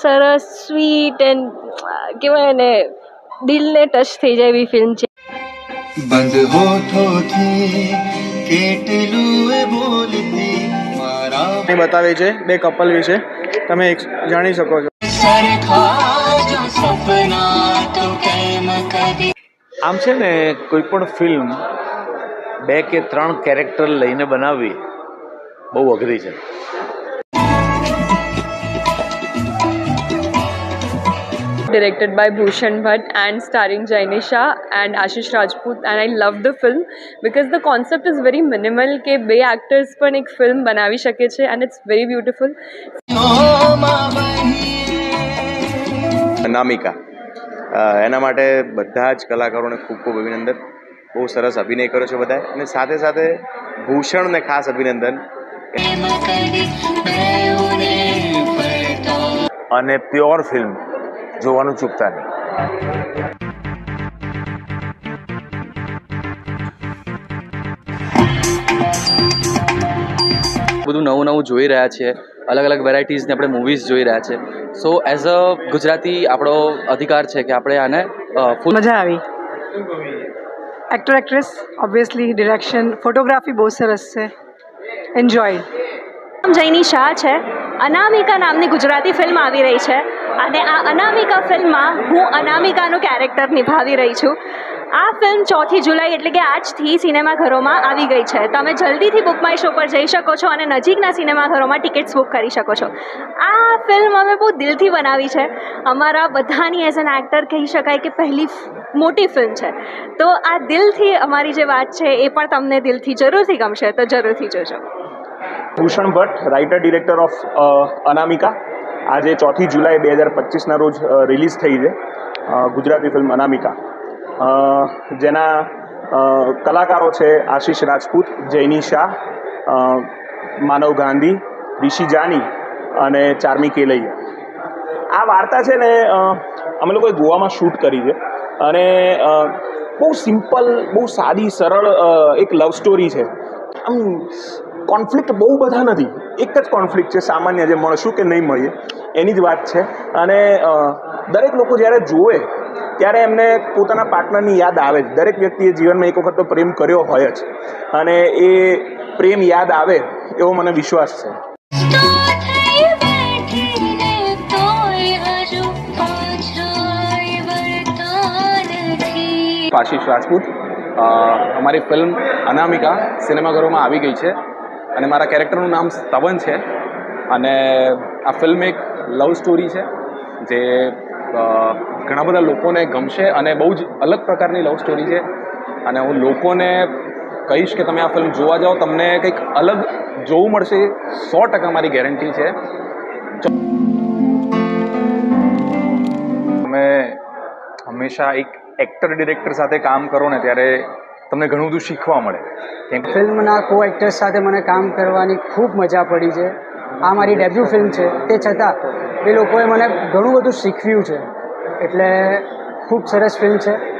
Sweet and કહેવાય ને દિલને ટચ થઈ જાય એવી ફિલ્મ છે. બંધ હોઠોથી કેટલું એ બોલતી મારા એ બતાવે છે બે કપલ વિશે. તમે એક જાણી શકો છો. આમ છે ને કોઈ પણ ફિલ્મ બે કે ત્રણ કેરેક્ટર લઈને બનાવવી બહુ અઘરી છે. Directed by Bhushan Bhatt and starring Jaini Shah and Ashish Rajput and I love the film because the concept is very minimal કે બે actors પણ એક film બનાવી શકે છે and it's very beautiful અનામિકા એના માટે બધા જ કલાકારોને ખૂબ ખૂબ અભિનંદન બહુ સરસ અભિનય કર્યો છે બધાએ અને સાથે સાથે ભૂષણને ખાસ અભિનંદન અને પ્યોર ફિલ્મ જોવાનું ચૂકતા નહીં. બધું નવું નવું જોઈ રહ્યા છીએ અલગ અલગ વેરાયટીઝને આપણે મૂવીઝ જોઈ રહ્યા છે. સો એઝ અ ગુજરાતી આપણો અધિકાર છે કે આપણે આને ફૂલ મજા આવી. Actor actress obviously direction photography બહુ સરસ છે. એન્જોય જૈની શાહ છે. અનામિકા નામની ગુજરાતી ફિલ્મ આવી રહી છે. અને આ અનામિકા ફિલ્મમાં હું અનામિકાનું કેરેક્ટર નિભાવી રહી છું. આ ફિલ્મ ચોથી જુલાઈ એટલે કે આજથી સિનેમાઘરોમાં આવી ગઈ છે. તમે જલ્દીથી બુક માય શો પર જઈ શકો છો અને નજીકના સિનેમાઘરોમાં ટિકિટ્સ બુક કરી શકો છો. આ ફિલ્મ અમે બહુ દિલથી બનાવી છે. અમારા બધાની એઝ એન એક્ટર કહી શકાય કે પહેલી મોટી ફિલ્મ છે. તો આ દિલથી અમારી જે વાત છે એ પણ તમને દિલથી જરૂરથી ગમશે તો જરૂરથી જોજો. Bhushan Bhatt writer director of Anamika. આજે ચોથી જુલાઈ બે હજાર પચીસના રોજ રિલીઝ થઈ છે ગુજરાતી ફિલ્મ અનામિકા. જેના કલાકારો છે આશીષ રાજપૂત, જૈની શાહ માનવ ગાંધી, ઋષિ જાની અને ચાર્મી કેલૈયા. આ વાર્તા છે ને અમે લોકોએ ગોવામાં શૂટ કરી છે અને બહુ સિમ્પલ, બહુ સાદી, સરળ એક લવ સ્ટોરી છે. આમ કોન્ફ્લિક્ટ બહુ બધા નથી. એક જ કોન્ફ્લિક્ટ છે સામાન્ય જે મળશું કે નહીં મળીએ, એની જ વાત છે. અને દરેક લોકો જ્યારે જુએ, ત્યારે એમને પોતાના પાર્ટનરની યાદ આવે જ. દરેક વ્યક્તિએ જીવનમાં એક વખત તો પ્રેમ કર્યો હોય જ. અને એ પ્રેમ યાદ આવે, એવો મને વિશ્વાસ છે. આશીષ રાજપૂત અમારી ફિલ્મ અનામિકા સિનેમાઘરોમાં આવી ગઈ છે. અને મારા કેરેક્ટરનું નામ સ્તવન છે. અને આ ફિલ્મ એક લવ સ્ટોરી છે, જે ઘણા બધા લોકોને ગમશે અને બહુ જ અલગ પ્રકારની લવ સ્ટોરી છે. અને હું લોકોને કહીશ કે તમે આ ફિલ્મ જોવા જાઓ, તમને કંઈક અલગ જોવું મળશે, સો ટકા મારી ગેરંટી છે. તમે હંમેશા એક એક્ટર ડિરેક્ટર સાથે કામ કરો ને ત્યારે તમને ઘણું બધું શીખવા મળે. ફિલ્મના કો એક્ટર્સ સાથે મને કામ કરવાની ખૂબ મજા પડી છે. આ મારી ડેબ્યુ ફિલ્મ છે. તે છતાં એ લોકોએ મને ઘણું બધું શીખવ્યું છે. એટલે ખૂબ સરસ ફિલ્મ છે.